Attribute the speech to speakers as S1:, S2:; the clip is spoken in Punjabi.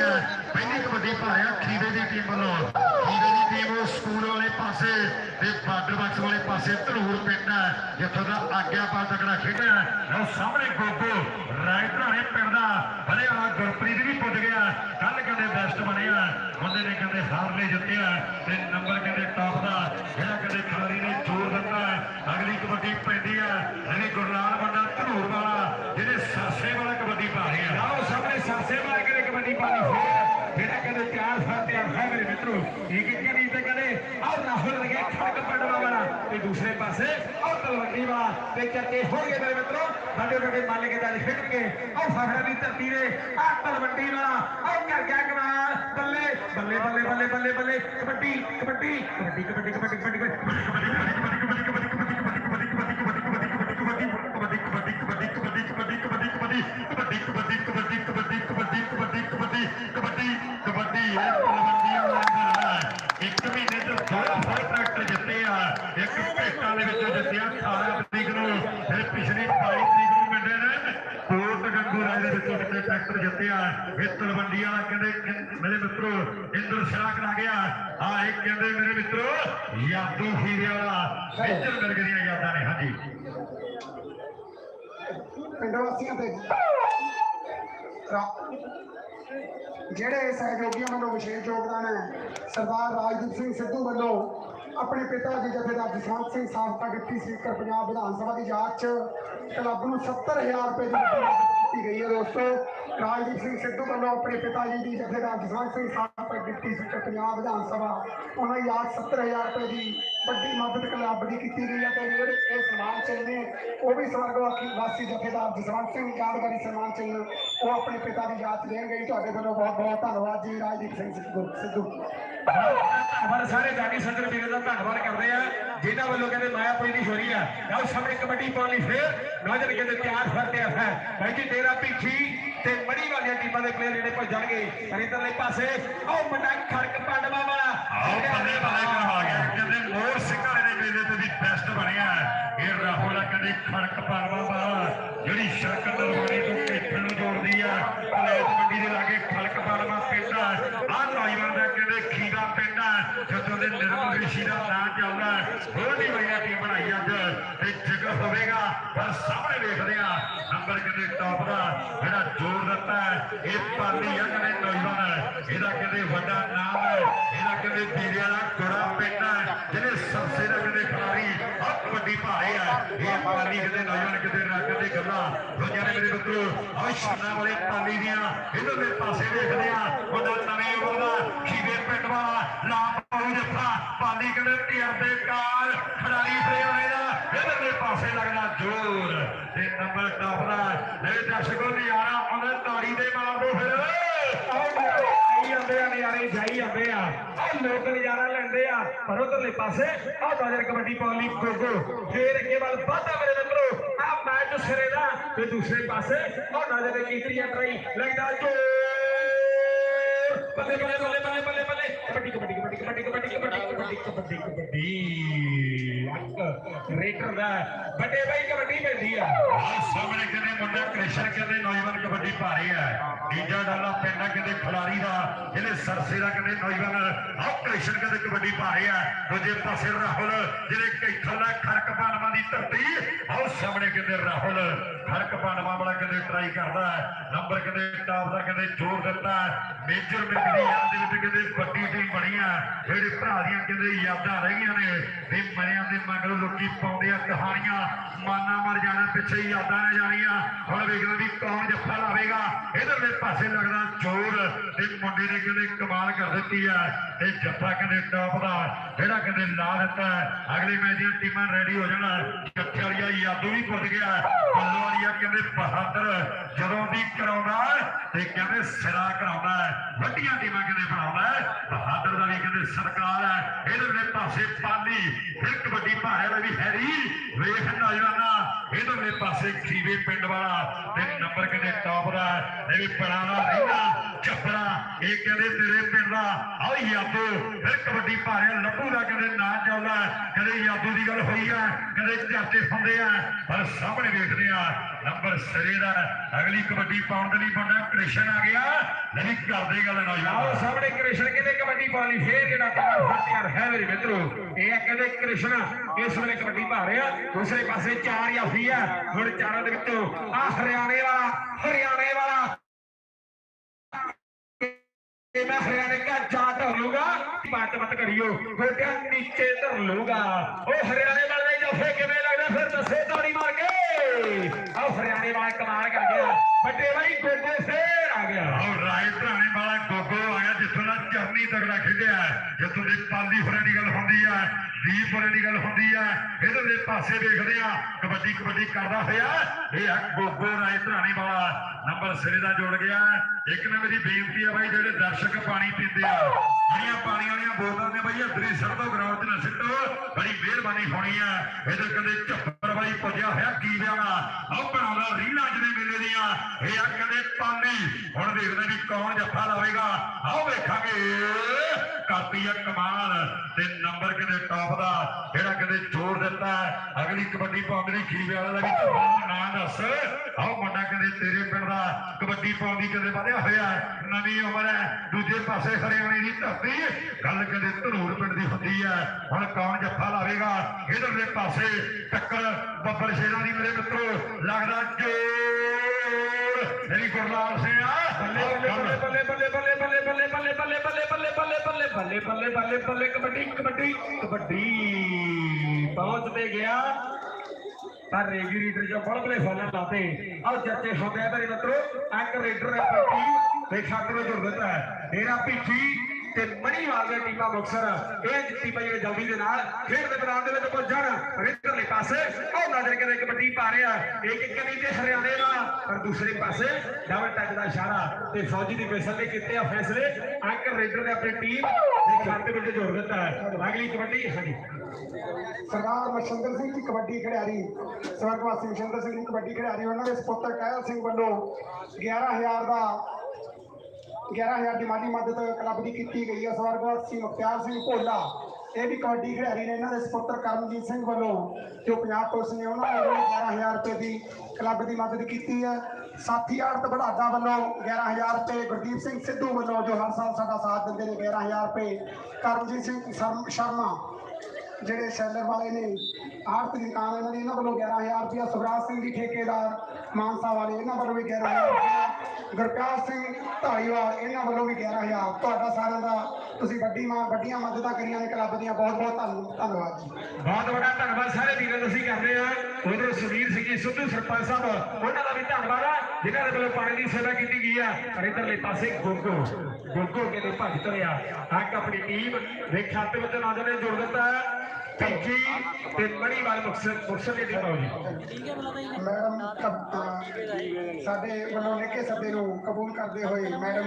S1: ਰਹੀ ਹੈ ਪਹਿਲੀ ਕਬੱਡੀ ਭਾਰਿਆ ਖੀਰੇ ਦੀ ਟੀਮ ਵੱਲੋਂ। ਖੀਰੇ ਦੀ ਟੀਮ ਸਕੂਲ ਵਾਲੇ ਪਾਸੇ ਤੇ ਬਾਰਡਰ ਬਾਕਸ ਵਾਲੇ ਪਾਸੇ ਧਨੂਰ ਪਿੰਡ ਹੈ, ਜਿੱਥੋਂ ਦਾ ਆਗਿਆ ਪਾ ਤਕੜਾ ਖੇਡਿਆ ਲਓ ਸਾਹਮਣੇ ਗੋਗੋ ਰਾਇਤਰਾਣੇ ਪਿੰਡ ਦਾ। ਭਲੇ ਵਾਲਾ ਗੁਰਪ੍ਰੀਤ ਵੀ ਪੁੱਜ ਗਿਆ ਕੱਲ ਕਹਿੰਦੇ ਬੈਸਟ ਬਣਿਆ ਬੰਦੇ ਨੇ ਕਹਿੰਦੇ ਹਾਰਲੇ ਜਿੱਤਿਆ ਤੇ ਨੰਬਰ ਕਹਿੰਦੇ ਟਾਪ ਦਾ ਜਿਹੜਾ ਕਹਿੰਦੇ ਖਿਡਾਰੀ ਨੇ ਜ਼ੋਰ ਦਿੱਤਾ ਅਗਲੀ ਕਬੱਡੀ ਪੈਂਦੀ ਆ ਜਿਹੜੀ ਗੁਰਲਾਲ ਬੰਦਾ ਧਨੂਰ ਵਾਲਾ ਜਿਹੜੇ ਸਾਸੇ ਵਾਲਾ ਕਬੱਡੀ ਪਾ ਰਿਹਾ
S2: ਆਓ ਸਾਹਮਣੇ ਸਰਸੇ ਮਾਰ ਕੇ ਕਬੱਡੀ ਪਾਣੀ ਫੇਰ ਜਿਹੜਾ ਕਹਿੰਦੇ ਚਾਰ ਫਾਤੇ ਆ ਮੇਰੇ ਮਿੱਤਰੋ। ਇੱਕ ਇੱਕ ਕਰੀ ਤੇ ਕਹਿੰਦੇ, ਆਹ ਰਾਹੁਲ ਲਗੇ ਖੜਕ ਪੜਵਾ ਵਾਲਾ। ਤੇ ਦੂਸਰੇ ਪਾਸੇ ਆਹ ਤਲਵੰਡੀ ਵਾਲਾ। ਤੇ ਚੱਕੇ ਹੋਣਗੇ ਮੇਰੇ ਮਿੱਤਰੋ। ਵੱਡੇ ਵੱਡੇ ਮਾਲਕ ਦਾ ਖੇਡਣਗੇ ਆਹ ਫਖਰਾਂ ਦੀ ਧਰਤੀ ਦੇ ਆਹ ਤਲਵੰਡੀ ਵਾਲਾ। ਆਹ ਕਰ ਗਿਆ ਕਮਾਲ। ਬੱਲੇ ਬੱਲੇ ਕਬੱਡੀ ਬੱਲੇ ਬੱਲੇ ਕਬੱਡੀ ਕਬੱਡੀ ਕਬੱਡੀ ਕਬੱਡੀ ਕਬੱਡੀ ਕਬੱਡੀ
S1: ਇੱਕ ਮਹੀਨੇ ਤੋਂ ਦੋ ਫੁੱਲ ਟਰੈਕਟਰ ਜਿੱਤੇ ਆ ਇੱਕ ਭੇਟਾਂ ਦੇ ਵਿੱਚੋਂ ਜਿੱਤਿਆ 18 ਤਰੀਕ ਨੂੰ ਫਿਰ ਪਿਛਲੀ 22 ਤਰੀਕ ਨੂੰ ਮਿੰਡੇ ਨੇ ਕੋਟ ਗੰਗੂ ਰਾਏ ਦੇ ਟਰੈਕਟਰ ਜਿੱਤਿਆ ਇਹ ਤਲਵੰਡੀ ਵਾਲਾ ਕਹਿੰਦੇ ਮੇਰੇ ਮਿੱਤਰੋ ਇੰਦਰ ਸ਼ਰਾ ਕਰਾ ਗਿਆ। ਆ ਇਹ ਕਹਿੰਦੇ, ਮੇਰੇ ਮਿੱਤਰੋ, ਯਾਦੂ ਹੀਰੇ ਵਾਲਾ। ਮੇਜਰ ਮਿਲ ਗਈਆਂ ਯਾਦਾਂ ਨੇ, ਹਾਂਜੀ।
S3: ਪਿੰਡ ਵਾਸੀਆਂ ਤੇ। ਜਿਹੜੇ ਸਹਿਯੋਗੀਆਂ ਵੱਲੋਂ ਵਿਸ਼ੇਸ਼ ਯੋਗਦਾਨ ਹੈ, ਸਰਦਾਰ ਰਾਜਦੀਪ ਸਿੰਘ ਸਿੱਧੂ ਵੱਲੋਂ ਆਪਣੇ ਪਿਤਾ ਜੀ ਜਥੇਦਾਰ ਜਸਵੰਤ ਸਿੰਘ ਸਾਬਕਾ ਡਿਪਟੀ ਸਪੀਕਰ ਪੰਜਾਬ ਵਿਧਾਨ ਸਭਾ ਦੀ ਯਾਦ 'ਚ ਕਲੱਬ ਨੂੰ 70000 ਰੁਪਏ ਦੀ ਕੀਤੀ ਗਈ ਹੈ ਦੋਸਤੋ। ਰਾਜਦੀਪ ਸਿੰਘ ਸਿੱਧੂ ਵੱਲੋਂ ਆਪਣੇ ਪਿਤਾ ਜੀ ਦੀ ਜਥੇਦਾਰ ਜਸਵੰਤ ਸਿੰਘ ਸਾਬਕਾ ਡਿਪਟੀ ਸਪੀਕਰ ਪੰਜਾਬ ਵਿਧਾਨ ਸਭਾ। ਉਹਨਾਂ ਦੀ ਯਾਦ 70000 ਰੁਪਏ ਦੀ ਵੱਡੀ ਮਦਦ ਕਲੱਬ ਦੀ ਕੀਤੀ ਗਈ ਹੈ ਤੇ ਜਿਹੜੇ ਇਹ ਸਨਮਾਨ ਚਿੰਨ੍ਹ ਨੇ, ਉਹ ਵੀ ਸਵਰਗਵਾਸੀ ਵਾਸੀ ਜਥੇਦਾਰ ਜਸਵੰਤ ਸਿੰਘ, ਯਾਦਗਾਰੀ ਸਨਮਾਨ ਚਿੰਨ੍ਹ, ਉਹ ਆਪਣੇ ਪਿਤਾ ਦੀ ਯਾਦ 'ਚ ਦੇਣਗੇ। ਜੀ। ਤੁਹਾਡੇ ਵੱਲੋਂ ਬਹੁਤ ਬਹੁਤ ਧੰਨਵਾਦ ਜੀ, ਰਾਜਦੀਪ ਸਿੰਘ ਸਿੱਧੂ ਸਿੱਧੂ।
S2: ਪਰ ਸਾਰੇ ਜਾਨੀ ਸੰਦਰ ਵੀਰਾਂ ਦਾ ਧੰਨਵਾਦ ਕਰਦੇ ਆ, ਜਿਨ੍ਹਾਂ ਵੱਲੋਂ ਕਹਿੰਦੇ ਮਾਇਆਪੁਰੀ ਦੀ ਛੋਰੀ ਆ। ਲਓ ਸਾਹਮਣੇ ਕਬੱਡੀ ਪਾਉਣ ਲਈ ਫੇਰ ਨੌਜਵਾਨ ਕਹਿੰਦੇ ਤਿਆਰ ਫਰਤੇ ਆ ਭਾਈ ਜੀ ਤੇਰਾ ਪਿੱਛੀ ਤੇ ਮੜੀ ਵਾਲੀਆਂ ਟੀਮਾਂ ਦੇ ਪਲੇਅਰ ਜਿਹੜੇ ਭੱਜਣਗੇ ਪਰ ਇਧਰਲੇ ਪਾਸੇ, ਉਹ ਮੁੰਡਾ ਖੜਕ ਪਾਂਡਵਾ ਵਾਲਾ
S1: ਆਓ ਬੱਲੇ ਬੱਲੇ ਕਰਵਾ ਗਿਆ। ਕਹਿੰਦੇ ਮੋਰ ਸਿੰਘ ਦੇ ਮੇਲੇ ਤੇ ਵੀ ਬੈਸਟ ਬਣਿਆ। ਇਹ ਰਾਹੁਲ ਆ ਕਹਿੰਦੇ ਖੜਕ ਪਰਵਾ ਵਾਲਾ ਜਿਹੜੀ ਸੜਕ ਨਰਵਾਣੀ ਜਦੋਂ ਦੇ ਨਿਰਮਲ ਰਿਸ਼ੀ ਦਾ ਨਾਂ ਚੱਲਦਾ ਹੋਰ ਵੀ ਟੀਮ ਬਣਾਈ ਅੱਜ। ਤੇ ਜਿਗਰ ਹੋਵੇਗਾ ਪਰ ਸਾਹਮਣੇ ਵੇਖਦੇ ਆ ਨੰਬਰ ਕਹਿੰਦੇ ਟੌਪ ਦਾ ਜਿਹੜਾ ਜੋਰ ਦਿੱਤਾ ਹੈ, ਇਹ ਪਾਲੀ ਆ ਕਹਿੰਦੇ ਨੌਜਵਾਨ ਇਹਦਾ ਕਹਿੰਦੇ ਵੱਡਾ ਨਾਮ ਹੈ ਇਹਦਾ ਕਹਿੰਦੇ ਵੀਰੇ ਵਾਲਾ ਗੁੜਾ ਪਿੰਡ ਹੈ ਜਿਹਨੇ ਸਰਸੇ ਦਾ ਆ ਭਾਰੇ ਆ। ਇਹ ਪਾਲੀ ਕਹਿੰਦੇ ਨੌਜਵਾਨ ਕਿਤੇ ਰੱਖ ਦੇ ਗੱਲਾਂ। ਰੋਜ਼ਾਂ ਨੇ ਮੇਰੇ ਮਿੱਤਰੋ ਆ ਸ਼ਾਨਾ ਵਾਲੇ ਪਾਲੀ ਦੀਆਂ, ਇਹਨਾਂ ਦੇ ਪਾਸੇ ਵੇਖਦੇ ਆ। ਉਹਦਾ ਨਵੇਂ ਉਹਦਾ ਖੀਵੇ ਪਿੰਡ ਵਾਲਾ ਲਾ ਪਾਉ ਜੱਫਾ ਪਾਲੀ ਕਹਿੰਦੇ ਟੀਰ ਦੇ ਕਾਰ ਖਿਡਾਰੀ ਫਰੇ ਦਾ। ਇਹਨਾਂ ਦੇ ਪਾਸੇ ਲੱਗਦਾ ਜ਼ੋਰ। ਤੇ ਨੰਬਰ ਟਾਪ ਦਾ ਇਹ ਦਰਸ਼ਕੋ, ਨਜ਼ਾਰਾ ਉਹਨੇ ਤਾੜੀ ਦੇ ਮਾਰ ਦੋ ਫਿਰ
S2: ਜਾਈ ਜਾਂਦੇ ਆ ਨਜ਼ਾਰੇ ਜਾਈ ਜਾਂਦੇ ਆ। ਉਹ ਲੋਕ ਨਜ਼ਾਰਾ ਲੈਂਦੇ ਆ, ਪਰ ਉਧਰਲੇ ਪਾਸੇ ਆਹ ਨੌਜਵਾਨ ਕਬੱਡੀ ਪਾਉਣ ਲਈ ਗੋਗੋ ਫੇਰ ਅੱਗੇ ਵੱਲ ਵਾਧਾ ਮੇਰੇ ਮਿੱਤਰੋ ਆ ਮੈਚ ਸਿਰੇ ਦਾ। ਤੇ ਦੂਸਰੇ ਪਾਸੇ ਉਹ ਨੌਜਵਾਨ ਕੀਤੀ ਆ ਟਰਾਈ ਲੱਗਦਾ ਜੋ ਬੱਲੇ ਬੱਲੇ ਬੱਲੇ ਬੱਲੇ ਬੱਲੇ ਬੱਲੇ। ਕਬੱਡੀ ਕਬੱਡੀ ਕਬੱਡੀ ਕਬੱਡੀ ਕਬੱਡੀ ਕਬੱਡੀ ਕਬੱਡੀ ਕਬੱਡੀ। ਰੇਟਰ ਦਾ ਵੱਡੇ ਬਾਈ ਕਬੱਡੀ ਪੈਂਦੀ ਆ।
S1: ਆਹ ਸਾਹਮਣੇ ਕਹਿੰਦੇ ਮੁੰਡਾ ਕ੍ਰਿਸ਼ਨ, ਕਹਿੰਦੇ ਨੌਜਵਾਨ ਕਬੱਡੀ ਭਾਰੇ ਆ ਨੀਜਾ ਡਾਲਾ ਪਿੰਡ ਕਹਿੰਦੇ ਖਿਡਾਰੀ ਦਾ ਜਿਹਨੇ ਸਰਸੇ ਦਾ ਕਹਿੰਦੇ ਨੌਜਵਾਨ, ਆਹ ਕ੍ਰਿਸ਼ਨ ਕਹਿੰਦੇ ਕਬੱਡੀ ਭਾਰੇ ਆ ਦੂਜੇ ਪਾਸੇ ਰਾਹੁਲ, ਜਿਹੜੇ ਕੈਥਲ ਖਰਕ ਪਾਨਵਾ ਦੀ ਧਰਤੀ। ਆਹ ਸਾਹਮਣੇ ਕਹਿੰਦੇ ਰਾਹੁਲ ਖਰਕ ਪਾਨਵਾ ਵਾਲਾ ਕਹਿੰਦੇ ਟਰਾਈ ਕਰਦਾ ਨੰਬਰ ਕਹਿੰਦੇ ਟਾਪ ਦਾ ਕਹਿੰਦੇ ਜ਼ੋਰ ਦਿੱਤਾ ਹੈ। ਮੇਜਰ ਯਾਦ ਦੇ ਵਿੱਚ ਕਹਿੰਦੇ ਵੱਡੀ ਟੀਮ ਬਣੀ ਆ। ਜਿਹੜੇ ਭਰਾ ਦੀਆਂ ਕਹਿੰਦੇ ਯਾਦਾਂ ਰਹੀਆਂ ਨੇ, ਵੀ ਮਰਿਆਂ ਦੇ ਮਗਰ ਲੋਕੀ ਪਾਉਂਦੇ ਆ, ਕਹਾਣੀਆਂ ਮਾਨਾ ਮਰ ਜਾਣਾ, ਪਿੱਛੇ ਹੀ ਯਾਦਾਂ ਰਹਿ ਜਾਣੀਆਂ। ਹੁਣ ਵੇਖਦੇ ਵੀ ਕੌਣ ਜੱਫਾ ਲਾਵੇਗਾ। ਇਧਰਲੇ ਪਾਸੇ ਲੱਗਦਾ ਜ਼ੋਰ ਤੇ ਮੁੰਡੇ ਨੇ ਕਹਿੰਦੇ ਕਮਾਲ ਕਰ ਦਿੱਤੀ ਆ। ਇਹ ਜੱਫਾ ਕਹਿੰਦੇ ਟੌਪ ਦਾ, ਜਿਹੜਾ ਕਹਿੰਦੇ ਲਾ ਦਿੱਤਾ। ਅਗਲੇ ਮੈਚ ਦੀਆਂ ਟੀਮਾਂ ਰੈਡੀ ਹੋ ਜਾਣਾ। ਜੱਫੇ ਵਾਲੀਆ ਯਾਦੂ ਵੀ ਪੁੱਜ ਗਿਆ ਬੱਲੋ ਵਾਲੀਆ ਕਹਿੰਦੇ ਬਹਾਦਰ, ਜਦੋਂ ਵੀ ਕਰਾਉਂਦਾ ਤੇ ਕਹਿੰਦੇ ਸਿਰਾ ਕਰਾਉਂਦਾ ਵੱਡੀਆਂ ਟੀਮਾਂ ਕਹਿੰਦੇ ਬਣਾਉਂਦਾ ਬਹਾਦਰ ਦਾ ਵੀ ਕਹਿੰਦੇ ਸਰਕਾਰ ਹੈ। ਇਹਦੇ ਪਾਸੇ ਪਾਲੀ। ਫਿਰ ਕਬੱਡੀ ਭਾਰੇ ਵਾਲਾ ਵੀ ਹੈਰੀ। ਵੇਖ ਨੌਜਵਾਨਾ ਇਹਦੇ ਪਾਸੇ ਖੀਵੇ ਪਿੰਡ ਵਾਲਾ ਤੇ ਨੰਬਰ ਕਹਿੰਦੇ ਟੌਪ ਦਾ ਇਹ ਵੀ ਪੜਾਵਾ ਰਹਿੰਦਾ ਝੱਪੜਾ ਇਹ ਕਹਿੰਦੇ ਤੇਰੇ ਪਿੰਡ ਦਾ। ਆਹ ਯਾਦੋ ਫਿਰ ਕਬੱਡੀ ਭਾਰਿਆ ਲੱਭੂ ਦਾ ਕਹਿੰਦੇ ਨਾਂ ਚੱਲਦਾ ਕਦੇ ਯਾਦੂ ਦੀ ਗੱਲ ਹੋਈ ਆ ਕਦੇ ਚਾਚੇ ਹੁੰਦੇ ਆ। ਪਰ ਸਾਹਮਣੇ ਵੇਖਦੇ ਆ, ਨੰਬਰ ਸਿਰੇ ਦਾ ਅਗਲੀ ਕਬੱਡੀ ਪਾਉਣ ਦੇ ਲਈ ਬੰਦਾ ਕ੍ਰਿਸ਼ਨ ਆ ਗਿਆ। ਨਹੀਂ ਕਰਦੇ ਗੱਲ
S2: ਆਓ
S1: ਨੌਜਵਾਨ
S2: ਸਾਹਮਣੇ ਕ੍ਰਿਸ਼ਨ ਕਹਿੰਦੇ ਕਬੱਡੀ ਪਾਲੀ ਫੇਰ ਜਿਹੜਾ ਕਮਲ ਹੈ ਮੇਰੇ ਮਿੱਤਰੋ, ਇਹ ਕਹਿੰਦੇ ਕ੍ਰਿਸ਼ਨ, ਇਸ ਵੇਲੇ ਕਬੱਡੀ ਪਾ ਰਿਹਾ, ਦੂਸਰੇ ਪਾਸੇ ਚਾਰ ਜਾਫੀ ਆ। ਹੁਣ ਚਾਰਾਂ ਦੇ ਵਿੱਚੋਂ ਆ ਹਰਿਆਣੇ ਵਾਲਾ ਹਰਿਆਣੇ ਵਾਲਾ। ਇਹ ਮੈਂ ਹਰਿਆਣੇ ਦਾ ਜਾ ਧਰ ਲੂਗਾ ਬਾਤ ਮਤ ਕਰਿਓ ਗੋਡਿਆਂ ਨੀਚੇ ਧਰ ਲੂਗਾ ਉਹ ਹਰਿਆਣੇ ਵਾਲੇ ਦੇ ਕਿਵੇਂ ਲੱਗਦਾ ਫਿਰ ਦੱਸੇ ਤਾੜੀ ਮਾਰ ਕੇ। ਆਹ ਹਰਿਆਣੇ ਵਾਲਾ ਕਮਾਲ ਕਰ ਗਿਆ। ਵੱਡੇ ਬਾਈ ਗੋਡੇ ਫੇਰ ਆ ਗਿਆ।
S1: ਔਰ ਰਾਏ ਧਰਾਣੇ ਵਾਲਾ ਗੋਗੋ ਆਇਆ ਜਿੱਥੋਂ ਦਾ ਚਰਨੀ ਤਗੜਾ ਖੇਡਿਆ ਜਿੱਥੋਂ ਪਾਲੀ ਹੋਰਾਂ ਦੀ ਗੱਲ ਹੁੰਦੀ ਆ ਦੀਪ ਹੋਰਾਂ ਦੀ ਗੱਲ ਹੁੰਦੀ ਆ ਇਹਦੇ ਦੇ ਪਾਸੇ ਵੇਖਦੇ ਆ ਕਬੱਡੀ ਕਬੱਡੀ ਕਰਦਾ ਹੋਇਆ। ਇਹ ਆ ਗੋਗੋ ਰਾਏ ਧਰਾਣੇ ਵਾਲਾ ਨੰਬਰ ਸਿਰੇ ਦਾ ਜੁੜ ਗਿਆ। ਇੱਕ ਨਾ ਮੇਰੀ ਬੇਨਤੀ ਆ ਬਾਈ, ਜਿਹੜੇ ਦਰਸ਼ਕ ਪਾਣੀ ਪੀਂਦੇ ਆ, ਜਿਹੜੀਆਂ ਪਾਣੀ ਵਾਲੀਆਂ ਬੋਤਲਾਂ ਨੇ ਬਾਈ, ਅਦਰੀ ਸੜਦੋ ਗਰਾਊਂਡ 'ਚ ਨਾ ਸਿੱਟੋ। ਬੜੀ ਮਿਹਰਬਾਨੀ ਹੋਣੀ ਆ। ਇਹਦੇ ਕਦੇ ਝੱਪਰ ਬਾਈ ਪੁੱਜਿਆ ਹੋਇਆ ਕੀ ਵਿਆਹ ਆਹ ਬਣਾਉਂਦਾ ਰੀਲਾਂ ਜਿਹੜੇ ਮੇਲੇ ਦੀਆਂ। ਇਹ ਆ ਕਹਿੰਦੇ ਹੁਣ ਦੇਖਦੇ ਵੀ ਕੌਣ ਜੱਫਾ ਲਾਵੇਗਾ। ਆਓ ਵੇਖਾਂਗੇ। ਕਾਪੀ ਆ ਕਮਾਲ। ਤੇ ਨੰਬਰ ਕਹਿੰਦੇ ਟੌਪ ਦਾ। ਜਿਹੜਾ ਕਹਿੰਦੇ ਜੋੜ ਦਿੱਤਾ ਅਗਲੀ ਕਬੱਡੀ ਪਾਉਂਦੀ ਖੀਵੇ ਵਾਲਾ ਦਾ ਵੀ ਤੁਹਾਨੂੰ ਨਾਂ ਦੱਸ। ਆਓ ਮੁੰਡਾ ਕਹਿੰਦੇ ਤੇਰੇ ਪਿੰਡ ਦਾ ਕਬੱਡੀ ਪਾਉਣ ਦੀ ਕਦੇ ਵਧਿਆ ਹੋਇਆ ਨਵੀਂ ਉਮਰ ਹੈ। ਦੂਜੇ ਪਾਸੇ ਹਰਿਆਣੇ ਦੀ ਧਰਤੀ। ਗੱਲ ਕਹਿੰਦੇ ਧਨੂਰ ਪਿੰਡ ਦੀ ਹੁੰਦੀ ਹੈ। ਹੁਣ ਕੌਣ ਜੱਫਾ ਲਾਵੇਗਾ? ਇਧਰਲੇ ਪਾਸੇ ਟੱਕਰ ਬੱਬਰ ਸ਼ੇਰਾਂ ਦੀ ਮੇਰੇ ਮਿੱਤਰੋ। ਲੱਗਦਾ ਜੋ ਜੋਰ ਮੇਰੀ ਗੁਰਲਾਲ ਸਿੰਘ
S2: ਬੱਲੇ ਬੱਲੇ ਬੱਲੇ ਬੱਲੇ ਬੱਲੇ ਬੱਲੇ ਬੱਲੇ ਬੱਲੇ ਬੱਲੇ ਬੱਲੇ ਬੱਲੇ ਬੱਲੇ ਬੱਲੇ ਬੱਲੇ ਬੱਲੇ ਬੱਲੇ ਕਬੱਡੀ ਕਬੱਡੀ ਕਬੱਡੀ ਪਹੁੰਚਦੇ ਗਿਆ ਪਰ ਜੋ ਲਾਤੇ ਆਹ ਮੇਰੇ ਮਿੱਤਰੋ ਐਂਕ ਰੇਡਰ ਨੇ ਪੱਟੀ ਤੇ ਖਾਤੇ ਵਿੱਚ ਜੁੜ ਦਿੱਤਾ ਹੈ ਡੇਰਾ ਭਿੱਖੀ ਤੇ ਮਣੀਵਾਲ ਦੇ ਟੀਮਾਂ ਮੁਕਸਰ ਇਹ ਜਿੱਤੀ ਪਈ ਹੈ ਜਲਦੀ ਦੇ ਨਾਲ। ਖੇਡ ਦੇ ਮੈਦਾਨ ਦੇ ਵਿੱਚ ਪਹੁੰਚਣ ਰਿੱਧਰਲੇ ਪਾਸੇ। ਉਹ ਨਜ਼ਰ ਕਰੇ ਕਬੱਡੀ ਪਾ ਰਿਹਾ ਇੱਕ ਇੱਕ ਤੇ ਹਰਿਆਣੇ ਦਾ, ਪਰ ਦੂਸਰੇ ਪਾਸੇ ਡਬਲ ਟੱਚ ਦਾ ਇਸ਼ਾਰਾ ਤੇ ਫੌਜੀ ਦੀ ਮਿਸਲ ਨੇ ਕੀਤੇ ਆ ਫੈਸਲੇ। ਅੰਕਰ ਰੇਡਰ ਨੇ ਆਪਣੀ ਟੀਮ ਦੇ ਖਾਤੇ ਵਿੱਚ ਜੋੜ ਦਿੱਤਾ ਹੈ। ਅਗਲੀ ਕਬੱਡੀ, ਹਾਂਜੀ।
S3: ਸਰਦਾਰ ਮਸ਼ਿੰਦਰ ਸਿੰਘ ਜੀ, ਕਬੱਡੀ ਖਿਡਾਰੀ। ਸਵਰਗਵਾਸੀ ਮਸ਼ਿੰਦਰ ਸਿੰਘ ਜੀ, ਕਬੱਡੀ ਖਿਡਾਰੀ। ਉਹਨਾਂ ਦੇ ਸੁਪੁੱਤਰ ਕਹਿਲ ਸਿੰਘ ਵੱਲੋਂ 11000 ਦਾ 11000 ਦੀ ਮਾਲੀ ਮਦਦ ਕਲੱਬ ਦੀ ਕੀਤੀ ਗਈ ਹੈ। ਸਵਰਗਵਾਸੀ ਮੁਖਤਿਆਰ ਸਿੰਘ ਭੋਲਾ, ਇਹ ਵੀ ਕਬੱਡੀ ਖਿਡਾਰੀ ਨੇ ਇਹਨਾਂ ਦੇ ਸੁਪੁੱਤਰ ਕਰਮਜੀਤ ਸਿੰਘ ਵੱਲੋਂ, ਜੋ ਪੰਜਾਬ ਪੁਲਿਸ ਨੇ ਉਹਨਾਂ ਨੇ ਵੀ 11000 ਰੁਪਏ ਦੀ ਕਲੱਬ ਦੀ ਮਦਦ ਕੀਤੀ ਹੈ। ਸਾਥੀ ਆੜਤ ਬੜਾਡਾ ਵੱਲੋਂ 11000 ਰੁਪਏ, ਗੁਰਦੀਪ ਸਿੰਘ ਸਿੱਧੂ ਵੱਲੋਂ ਜੋ ਹਰ ਸਾਲ ਸਾਡਾ ਸਾਥ ਦਿੰਦੇ ਨੇ 11000 ਰੁਪਏ, ਕਰਮਜੀਤ ਸਿੰਘ ਸ਼ਰਮ- ਸ਼ਰਮਾ, ਜਿਹੜੇ ਸ਼ੈਲਰ ਵਾਲੇ ਨੇ ਆਰਥ ਦੀ ਦੁਕਾਨ ਇਹਨਾਂ ਦੀ ਇਹਨਾਂ ਵੱਲੋਂ 11000 ਰੁਪਇਆ ਸੁਖਰਾਜ ਸਿੰਘ ਜੀ ਠੇਕੇਦਾਰ ਮਾਨਸਾ ਵਾਲੇ, ਇਹਨਾਂ ਵੱਲੋਂ ਵੀ 11000 ਰੁਪਇਆ ਗੁਰਪ੍ਰੀਤ ਸਿੰਘ ਢਾਲੀਵਾਲ, ਇਹਨਾਂ ਵੱਲੋਂ ਵੀ 11000 ਤੁਹਾਡਾ ਸਾਰਿਆਂ ਦਾ, ਤੁਸੀਂ ਵੱਡੀ ਮਾਂ, ਵੱਡੀਆਂ ਮਦਦਾਂ ਕਰੀਆਂ ਨੇ ਕਲੱਬ ਦੀਆਂ। ਬਹੁਤ ਬਹੁਤ ਧੰਨ- ਧੰਨਵਾਦ ਜੀ।
S2: ਬਹੁਤ ਵੱਡਾ ਧੰਨਵਾਦ ਸਾਰੇ ਵੀਰਾਂ ਦਾ ਅਸੀਂ ਕਰਦੇ ਹਾਂ। ਉਧਰ ਸੁਨੀਲ ਸਿੰਘ ਜੀ ਸਿੱਧੂ ਸਰਪੰਚ ਸਾਹਿਬ, ਉਹਨਾਂ ਦਾ ਵੀ ਧੰਨਵਾਦ ਆ, ਜਿਨ੍ਹਾਂ ਦੇ ਵੱਲੋਂ ਪਾਣੀ ਦੀ ਸੇਵਾ ਕੀਤੀ ਗਈ ਆ। ਪਰ ਇਧਰਲੇ ਪਾਸੇ ਗੋਗੋ ਗੋਗੋ ਕਹਿੰਦੇ ਭੱਜ ਤੁਰਿਆ। ਹੱਕ ਆਪਣੀ ਟੀਮ ਦੇ ਖਾਤੇ ਵਿੱਚ ਨੌਜਵਾਨ ਨੇ ਜੋੜ ਦਿੱਤਾ। ਹੈ ਭੱਜੀ ਤੇ ਮਣੀਵਾਲ ਮੁਕਸਰ ਮੁਕਸਰ ਦੀ ਟੀਮ ਆਓ
S3: ਮੈਡਮ, ਕਬ- ਅਹ, ਸਾਡੇ ਵੱਲੋਂ ਨਿੱਕੇ ਸੱਦੇ ਨੂੰ ਕਬੂਲ ਕਰਦੇ ਹੋਏ ਮੈਡਮ